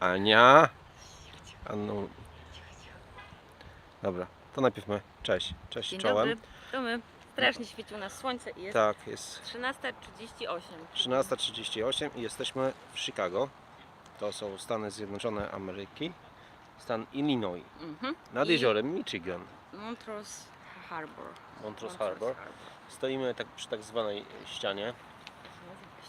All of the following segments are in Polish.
Ania. Anu. Dobra, to najpierw my. Cześć. Cześć Dzień czołem. dobry, to my. Strasznie świeci u nas słońce i jest Tak, jest 13.38. 13.38 i jesteśmy w Chicago. To są Stany Zjednoczone Ameryki. Stan Illinois. Mhm. Nad I- jeziorem Michigan. Montrose Harbor. Montrose Harbor. Stoimy tak przy tak zwanej ścianie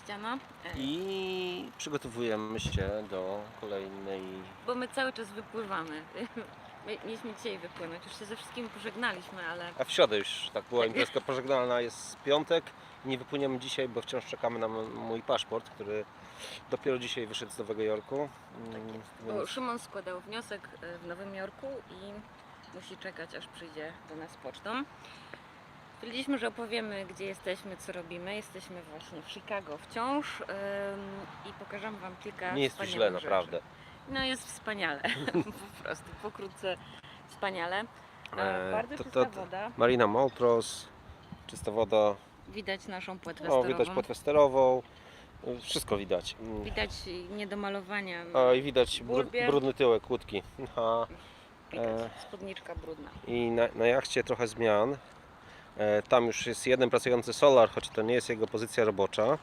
Ściana. E, i przygotowujemy się do kolejnej. Bo my cały czas wypływamy. My mieliśmy dzisiaj wypłynąć, już się ze wszystkimi pożegnaliśmy, ale A w środę już tak była imprezka pożegnalna, jest piątek. Nie wypłyniemy dzisiaj, bo wciąż czekamy na m- mój paszport, który dopiero dzisiaj wyszedł z Nowego Jorku. Mm, bo więc- Szymon składał wniosek e, w Nowym Jorku i musi czekać, aż przyjdzie do nas pocztą. Stwierdziliśmy, że opowiemy, gdzie jesteśmy, co robimy. Jesteśmy właśnie w Chicago wciąż ym, i pokażemy Wam kilka Nie jest tu źle, rzeczy. naprawdę. No jest wspaniale, po prostu, pokrótce wspaniale. E, E, bardzo to- czysta to- to- woda, Marina Moltros, czysta woda. widać naszą płetwę O, sterową. widać płetwę sterową. Wszystko widać. Mm. Widać niedomalowania, O, i widać brud, brudny tyłek łódki. Aha. widać e. spódniczka brudna. I na, na jachcie trochę zmian. E, tam już jest jeden pracujący solar, choć to nie jest jego pozycja robocza.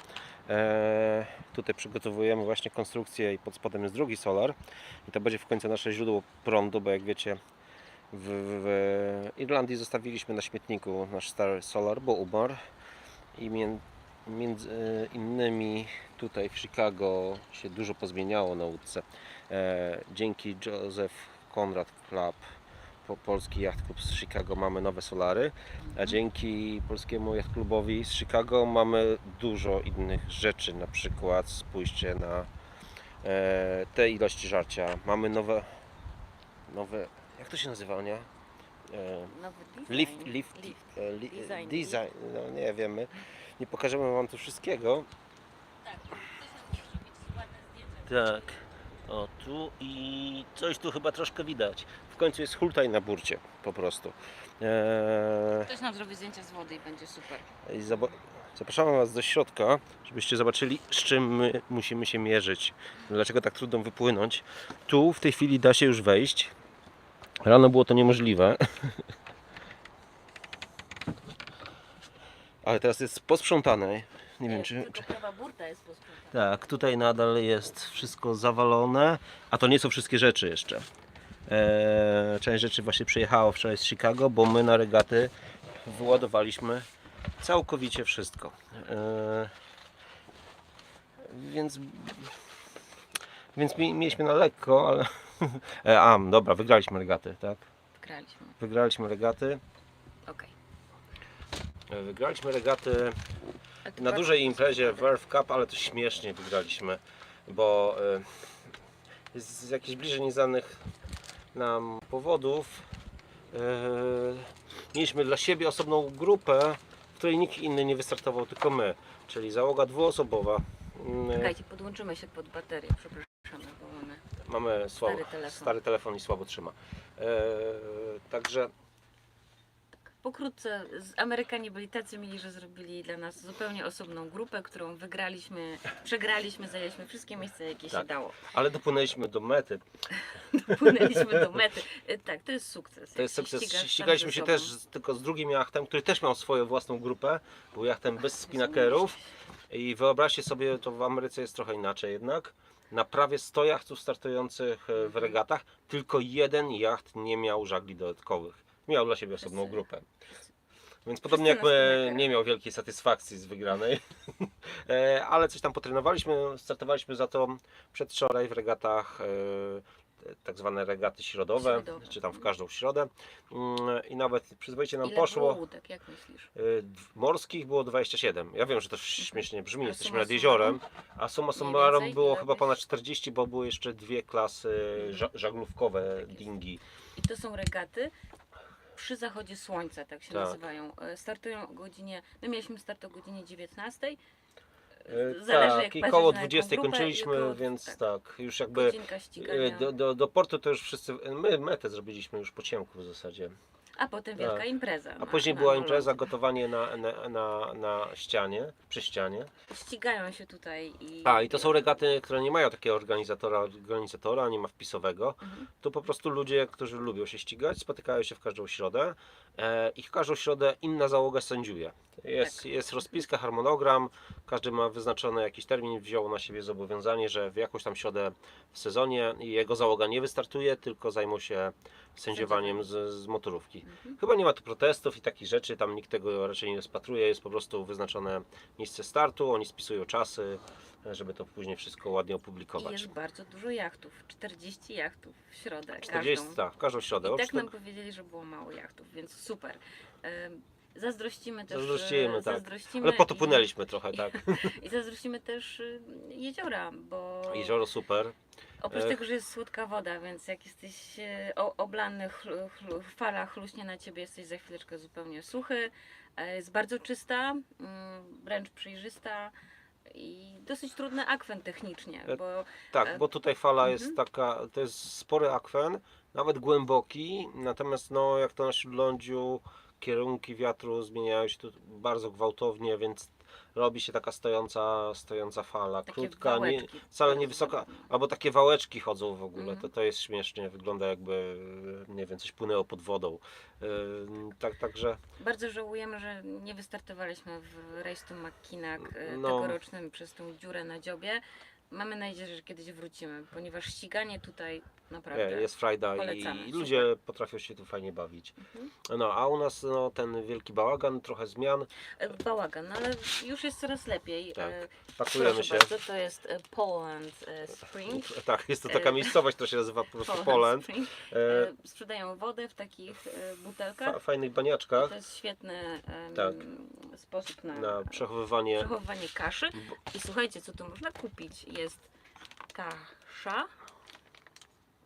E, tutaj przygotowujemy właśnie konstrukcję i pod spodem jest drugi solar. I to będzie w końcu nasze źródło prądu, bo jak wiecie w, w Irlandii zostawiliśmy na śmietniku nasz stary solar, bo umarł. I mię, między innymi tutaj w Chicago się dużo pozmieniało na łódce. E, dzięki Joseph Conrad Club po, Polski Yacht Club z Chicago mamy nowe solary, a dzięki Polskiemu Yacht Clubowi z Chicago mamy dużo innych rzeczy, na przykład spójrzcie na e, te ilości żarcia. Mamy nowe, nowe, jak to się nazywa, nie? E, Nowy design. lift, lift, Lift. e, li, Design. design, no nie wiemy, nie pokażemy Wam tu wszystkiego. Tak. Tak, o tu i coś tu chyba troszkę widać. W końcu jest hultaj na burcie, po prostu. Eee, Ktoś nam zrobi zdjęcia z wody i będzie super. i zaba- zapraszamy Was do środka, żebyście zobaczyli, z czym my musimy się mierzyć. Dlaczego tak trudno wypłynąć. Tu w tej chwili da się już wejść. Rano było to niemożliwe. Ale teraz jest posprzątane. Nie wiem, czy, Tylko prawa burta jest posprzątana. tak, tutaj nadal jest wszystko zawalone, a to nie są wszystkie rzeczy jeszcze. Eee, część rzeczy właśnie przyjechało wczoraj z Chicago, bo my na regaty wyładowaliśmy całkowicie wszystko. Eee, więc więc mi, mieliśmy na lekko, ale. E, a, dobra, wygraliśmy regaty, tak? Wygraliśmy. Wygraliśmy regaty. E, Wygraliśmy regaty na patrz- dużej imprezie Verve Cup, ale to śmiesznie wygraliśmy, bo y, z jakichś bliżej nieznanych nam powodów y, mieliśmy dla siebie osobną grupę, w której nikt inny nie wystartował, tylko my, czyli załoga dwuosobowa. Y, Czekajcie, podłączymy się pod baterię, przepraszamy, bo mamy... mamy słabo, Stary telefon. stary telefon i słabo trzyma. Także Pokrótce, Amerykanie byli tacy mili, że zrobili dla nas zupełnie osobną grupę, którą wygraliśmy, przegraliśmy, zajęliśmy wszystkie miejsca, jakie się Tak. dało. ale dopłynęliśmy do mety. Płynęliśmy do mety. E, Tak, to jest sukces. To jest się sukces. ścigasz sam Ścigaliśmy ze się sobą. też z- tylko z drugim jachtem, który też miał swoją własną grupę. Był jachtem bez spinakerów. I wyobraźcie sobie, to w Ameryce jest trochę inaczej jednak. Na prawie 100 jachtów startujących e, w regatach, tylko jeden jacht nie miał żagli dodatkowych. Miał dla siebie osobną grupę. Więc podobnie jak my, nie miał wielkiej satysfakcji z wygranej. E, Ale coś tam potrenowaliśmy. Startowaliśmy za to przedwczoraj w regatach, e, tak zwane regaty środowe, Środowe. czy tam w każdą środę. Mm, I nawet przyzwoicie nam Ile poszło. było łódek, jak myślisz? D- Morskich było 27. Ja wiem, że to śmiesznie brzmi, A jesteśmy nad jeziorem, a Mniej summarum było chyba byś- ponad 40, bo były jeszcze dwie klasy ża- Mhm. żaglówkowe, Tak dingi. I to są regaty przy zachodzie słońca, tak się Tak. nazywają. E, Startują o godzinie, my mieliśmy start o godzinie 19. Y, Zależy, tak, jak i patrzeć koło na jaką 20 grupę, kończyliśmy, i koło- więc tak. tak, już jakby Godzinka ścigania. do, do, do portu to już wszyscy, my metę zrobiliśmy już po ciemku w zasadzie. A potem wielka Tak. impreza. A na- później na była impreza, gotowanie na, na, na, na ścianie, przy ścianie. Ścigają się tutaj i... A, i to są regaty, które nie mają takiego organizatora, organizatora, nie ma wpisowego. Mhm. To po prostu ludzie, którzy lubią się ścigać, spotykają się w każdą środę e, i w każdą środę inna załoga sędziuje. Jest, Tak. jest rozpiska, harmonogram, każdy ma wyznaczony jakiś termin, wziął na siebie zobowiązanie, że w jakąś tam środę w sezonie jego załoga nie wystartuje, tylko zajmą się sędziowaniem z, z motorówki. Mhm. Chyba nie ma tu protestów i takich rzeczy, tam nikt tego raczej nie rozpatruje, jest po prostu wyznaczone miejsce startu, oni spisują czasy, żeby to później wszystko ładnie I opublikować. jest bardzo dużo jachtów. 40 jachtów w środę. 40, każdą. tak, w każdą środę. I Oprócz tak nam tego- powiedzieli, że było mało jachtów, więc super. Zazdrościmy też. Zazdrościmy, e, tak. zazdrościmy Ale po to i- płynęliśmy trochę, tak. I zazdrościmy też y, jeziora, bo Jezioro super. oprócz Ech. tego, że jest słodka woda, więc jak jesteś e, oblany, chlu, chlu, fala chluśnie na ciebie, jesteś za chwileczkę zupełnie suchy. E, Jest bardzo czysta, mm, wręcz przejrzysta i dosyć trudny akwen technicznie, E, bo Tak, E, bo tutaj fala mhm. jest taka, to jest spory akwen, nawet głęboki, natomiast no jak to na śródlądziu, kierunki wiatru zmieniają się tu bardzo gwałtownie, więc robi się taka stojąca, stojąca fala, takie krótka, nie, wałeczki wcale bardzo nie wysoka, ładne. albo takie wałeczki chodzą w ogóle, Mhm. to, to jest śmiesznie, wygląda jakby, nie wiem, coś płynęło pod wodą. Yy, tak, także Bardzo żałujemy, że nie wystartowaliśmy w to Mackinac e, No. tegorocznym przez tą dziurę na dziobie. Mamy nadzieję, że kiedyś wrócimy, ponieważ ściganie tutaj naprawdę. Nie, jest frajda i, Polecamy, i super. ludzie potrafią się tu fajnie bawić. Mhm. No, a u nas no, ten wielki bałagan, trochę zmian, E, Bałagan, ale już jest coraz lepiej. Tak, E, pakujemy Proszę się. bardzo, to jest e, Poland e, Spring. Tak, jest to taka E, miejscowość, która się nazywa po prostu Poland. Spring. E, E, Sprzedają wodę w takich e, butelkach. fa- fajnych I baniaczkach To jest świetny em, Tak. sposób na, na przechowywanie. przechowywanie kaszy. I słuchajcie, co tu można kupić? Jest kasza.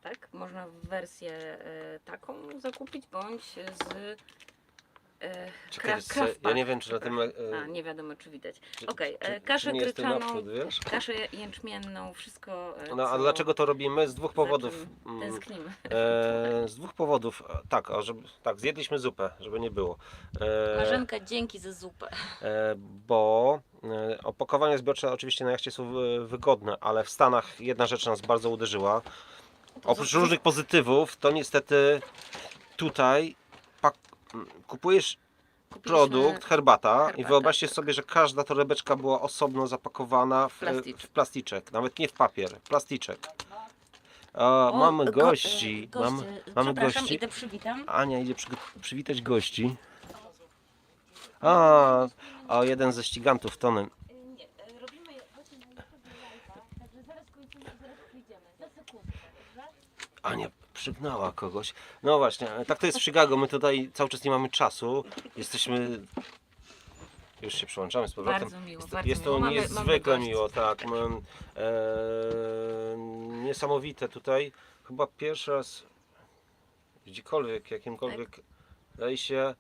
Tak, można wersję e, taką zakupić, bądź z Czekaj, kra- co, ja nie wiem, czy na tym. e, A, nie wiadomo, czy widać. Okej, e, kaszę gryczaną, naprzód, wiesz? kaszę jęczmienną, wszystko. e, No a dlaczego to robimy? Z dwóch powodów. Mm, Tęsknimy. E, z dwóch powodów. E, Tak, a żeby, tak, zjedliśmy zupę, żeby nie było. E, Marzenka, dzięki za zupę. E, bo e, opakowania zbiorcze oczywiście na jachcie są wy- wygodne, ale w Stanach jedna rzecz nas bardzo uderzyła. Oprócz różnych pozytywów, to niestety tutaj kupujesz Kupiliśmy produkt, herbata i herbatę, wyobraźcie tak. sobie, że każda torebeczka była osobno zapakowana w, Plasticzek. w plasticzek, nawet nie w papier, plasticzek. O, mamy go- gości, e, mamy, goście. mamy Przepraszam, gości. idę przywitam. Ania idzie przy, przywitać gości. A, a jeden ze ścigantów, Tony. Nie, e, robimy właśnie na YouTube live'a, także zaraz kończymy, zaraz przyjdziemy. Za sekundkę, dobrze? Ania przygnała kogoś. No właśnie, tak to jest w Chicago. My tutaj cały czas nie mamy czasu. Jesteśmy. Już się przyłączamy z powrotem. Bardzo miło, Jest, bardzo jest to miło. Mamy- niezwykle mamy miło, tak. Mam, e, niesamowite tutaj. Chyba pierwszy raz gdziekolwiek, jakimkolwiek Tak. rejsie.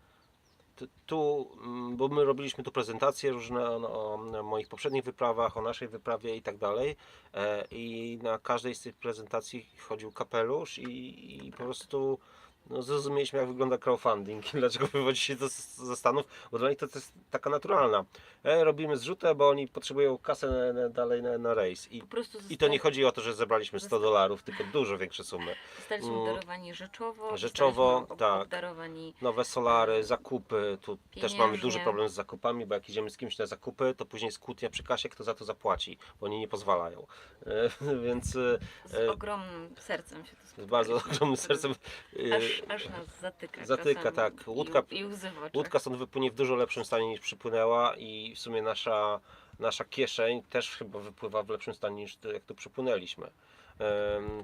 Tu, mm, bo my robiliśmy tu prezentacje różne o, o, o moich poprzednich wyprawach, o naszej wyprawie i tak dalej. E, I na każdej z tych prezentacji chodził kapelusz i, i po prostu no, zrozumieliśmy jak wygląda crowdfunding i dlaczego wywodzi się to z- ze Stanów, bo dla nich to, to jest taka naturalna. E, robimy zrzutę, bo oni potrzebują kasę na, na, dalej na, na rejs. I, I to nie chodzi o to, że zebraliśmy 100 dolarów, tylko dużo większe sumy. Zostaliśmy Mm. obdarowani rzeczowo. Rzeczowo, tak. Obdarowani Nowe solary, zakupy, tu też mamy Pieniężnie. duży problem z zakupami, bo jak idziemy z kimś na zakupy, to później jest kłótnia przy kasie, kto za to zapłaci, bo oni nie pozwalają. E, Więc e, z e, ogromnym sercem się to z spotkaliśmy. bardzo ogromnym sercem. e, Aż, aż nas zatyka. Zatyka, czasami. tak. Łódka- I, i łzy w oczach. Łódka stąd wypłynie w dużo lepszym stanie niż przypłynęła i w sumie nasza, nasza kieszeń też chyba wypływa w lepszym stanie niż to, jak tu przypłynęliśmy.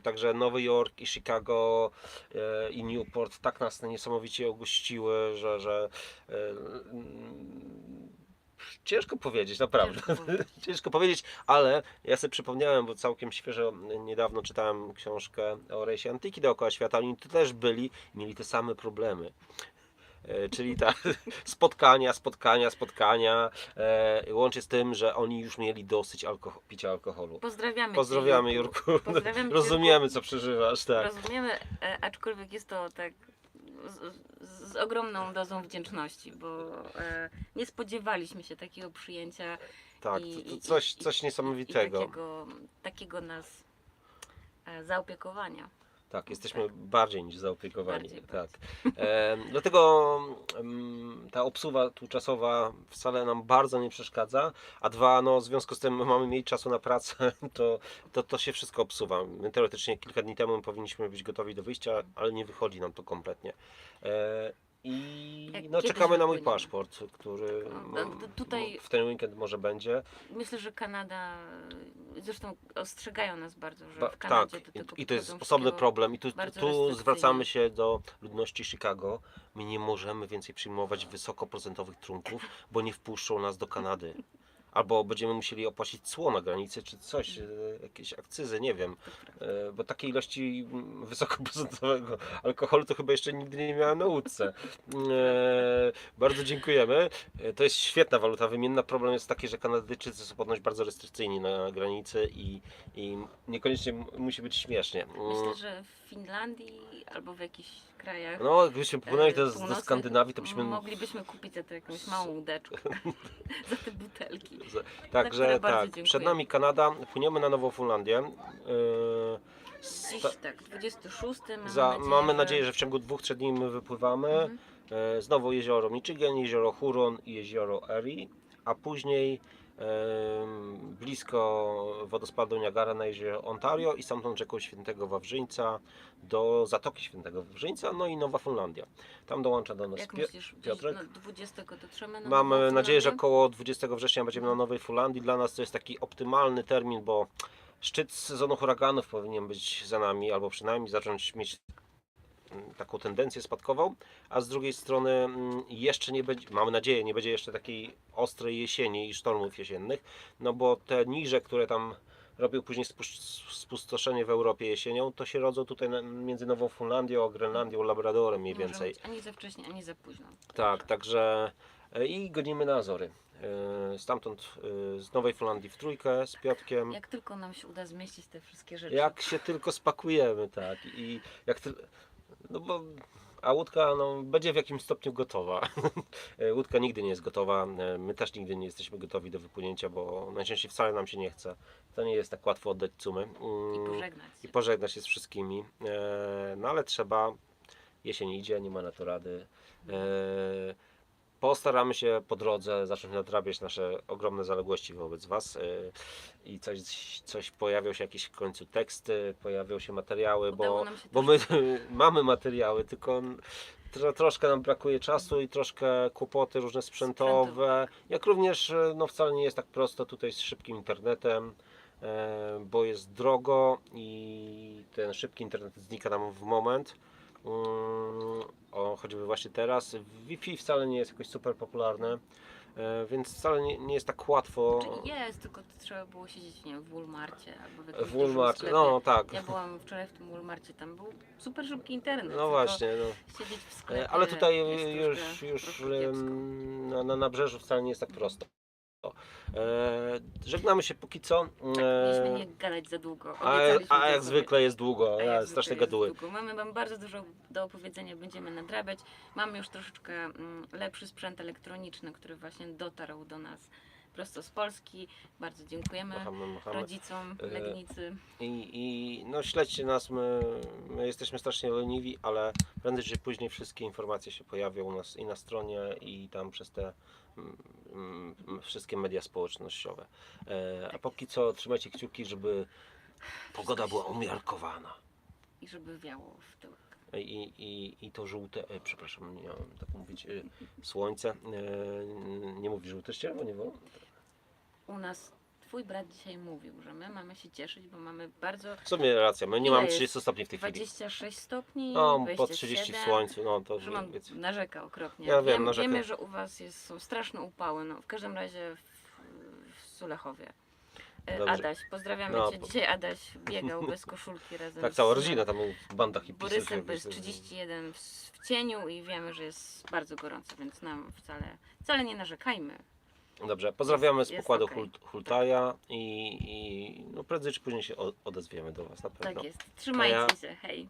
Także Nowy Jork i Chicago e, i Newport tak nas niesamowicie ogościły, że, że e, mm, ciężko powiedzieć, naprawdę. Ciężko powiedzieć. Ciężko powiedzieć, ale ja sobie przypomniałem, bo całkiem świeżo niedawno czytałem książkę o rejsie Antyki dookoła świata. Oni tu też byli mieli te same problemy. E, Czyli tak, spotkania, spotkania, spotkania, e, łącznie z tym, że oni już mieli dosyć alkoho- picia alkoholu. Pozdrawiamy Pozdrawiamy Jurku. Pozdrawiam cię, Rozumiemy co przeżywasz, tak. Rozumiemy, e, aczkolwiek jest to tak z, z ogromną dozą wdzięczności, bo e, nie spodziewaliśmy się takiego przyjęcia Tak, i, to, to i- coś, i- coś i niesamowitego. takiego, takiego nas e, zaopiekowania. Tak, jesteśmy bardziej niż zaopiekowani. Bardziej, tak. E, dlatego em, ta obsuwa tłuczasowa wcale nam bardzo nie przeszkadza, a dwa, no w związku z tym mamy mniej czasu na pracę, to, to, to się wszystko obsuwa. My teoretycznie kilka dni temu powinniśmy być gotowi do wyjścia, ale nie wychodzi nam to kompletnie. E, I Jak no, kiedyś czekamy na mój paszport, który No, mm, tutaj- w ten weekend może będzie. Myślę, że Kanada, zresztą ostrzegają nas bardzo, że Ba- w Kanadzie tak, do tego i, i to jest podchodzą osobny wszystkiego- problem. I tu, bardzo tu restrykcyjnie. zwracamy się do ludności Chicago. My nie możemy więcej przyjmować wysokoprocentowych trunków, bo nie wpuszczą nas do Kanady. Albo będziemy musieli opłacić cło na granicy, czy coś, e, jakieś akcyzy, nie wiem. E, Bo takiej ilości mm, wysokoprocentowego alkoholu to chyba jeszcze nigdy nie miałem na łódce. E, Bardzo dziękujemy. To jest świetna waluta wymienna. Problem jest taki, że Kanadyjczycy są ponoć bardzo restrykcyjni na granicy i, i niekoniecznie musi być śmiesznie. Mm, Myślę, że w Finlandii albo w jakichś krajach No, jakbyśmy e, do, do północnych Skandynawii, to byśmy. moglibyśmy kupić za to jakąś małą łódeczkę za te butelki. Także tak, przed nami Kanada, płyniemy na Nową Funlandię. E, Dziś sta- tak, 26 mamy za, nadzieję, mamy że... nadzieję, że w ciągu dwóch, trzech dni my wypływamy. Mhm. E, Znowu jezioro Michigan, jezioro Huron i jezioro Erie, a później blisko wodospadu Niagara na jezioro Ontario i stamtąd rzeką Świętego Wawrzyńca do Zatoki Świętego Wawrzyńca, no i Nowa Funlandia. Tam dołącza do nas Jak Pio- myślisz, gdzieś Piotrek? no, 20 dotrzemy na Nową nadzieję, że około 20 września będziemy na Nowej Fulandii. Dla nas to jest taki optymalny termin, bo szczyt sezonu huraganów powinien być za nami, albo przynajmniej zacząć mieć taką tendencję spadkową, a z drugiej strony mm, jeszcze nie będzie, mamy nadzieję, nie będzie jeszcze takiej ostrej jesieni i sztormów jesiennych, no bo te niże, które tam robią później spustoszenie w Europie jesienią, to się rodzą tutaj między Nową Funlandią, Grenlandią, Labradorem mniej może więcej. Ani za wcześnie, ani za późno. Tak, także e, i godzimy na Azory. E, Stamtąd e, z Nowej Holandii w trójkę z Piotkiem. Jak tylko nam się uda zmieścić te wszystkie rzeczy. Jak się tylko spakujemy, tak. I jak ty... No bo a łódka no, będzie w jakimś stopniu gotowa. E, łódka nigdy nie jest gotowa. e, My też nigdy nie jesteśmy gotowi do wypłynięcia, bo najczęściej wcale nam się nie chce. To nie jest tak łatwo oddać cumy. Mm, I pożegnać i się. pożegnać się z wszystkimi. E, No ale trzeba, jesień idzie, nie ma na to rady. Postaramy się po drodze zacząć nadrabiać nasze ogromne zaległości wobec Was e, i coś, coś pojawią się jakieś w końcu teksty, pojawią się materiały, Udało bo, się bo my mamy materiały, tylko tro, troszkę nam brakuje czasu i troszkę kłopoty różne sprzętowe, jak również e, no, wcale nie jest tak prosto tutaj z szybkim internetem e, bo jest drogo i ten szybki internet znika nam w moment. Mm, O, choćby właśnie teraz. Wi-Fi wcale nie jest jakoś super popularne, e, więc wcale nie, nie jest tak łatwo Czyli jest, tylko trzeba było siedzieć nie wiem, w Walmarcie albo w jakimś w dużym Walmartie. sklepie. No tak, Ja byłam wczoraj w tym Walmarcie, tam był super szybki internet. no tylko właśnie. No. Siedzieć w sklepie E, Ale tutaj jest już, już troszkę kiepsko. em, na, na nabrzeżu wcale nie jest tak prosto. E, żegnamy się póki co. Mieliśmy E, nie gadać za długo. a, a jak zwykle jest długo, A ja, jak jest gaduły. długo. Mamy wam bardzo dużo do opowiedzenia, będziemy nadrabiać. Mamy już troszeczkę mm, lepszy sprzęt elektroniczny, który właśnie dotarł do nas prosto z Polski. Bardzo dziękujemy Machamy, machamy. rodzicom E, Legnicy. I, I no śledźcie nas, my, my jesteśmy strasznie leniwi, ale prędzej czy później wszystkie informacje się pojawią u nas i na stronie i tam przez te wszystkie media społecznościowe. E, a póki co trzymajcie kciuki, żeby pogoda była umiarkowana. I żeby wiało w tyłek. I, i, i to żółte, e, przepraszam, nie miałem tak mówić, e, słońce, e, nie mówi żółte ścierwo, nie było? U nas twój brat dzisiaj mówił, że my mamy się cieszyć, bo mamy bardzo W sumie racja, my nie mamy jest? 30 stopni w tej chwili. 26 stopni, No, po 27. 30 w słońcu, no to Szymon więc- narzeka okropnie. Ja wiem, narzeka. Wiemy, że u Was jest, są straszne upały. No, w każdym razie w, w Sulechowie. E, Dobrze. Adaś, pozdrawiamy No, Cię. po- Dzisiaj Adaś biegał bez koszulki razem Tak, cała rodzina tam w bandach i Borysem, bo jest 31 w, w cieniu i wiemy, że jest bardzo gorąco, więc nam wcale, wcale nie narzekajmy. Dobrze, pozdrawiamy z jest pokładu okej. Hult, Hultaja i, i no prędzej czy później się o- odezwiemy do Was na pewno. Tak jest. Trzymajcie się. Hej.